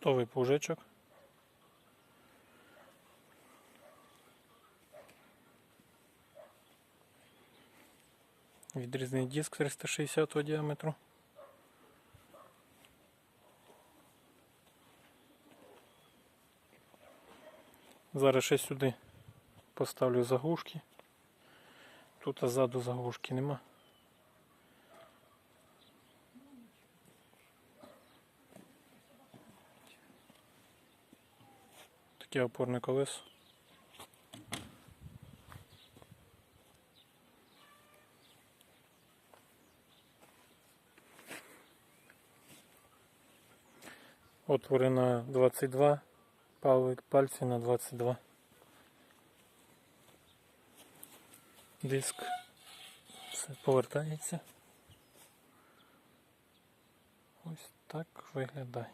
Готовий пужечок. Відрізний диск 360 діаметру. Зараз ще сюди поставлю заглушки. Тут ззаду заглушки нема. Таке опорне колесо. Отвори на 22, пали- пальці на 22. Диск все повертається. Ось так виглядає.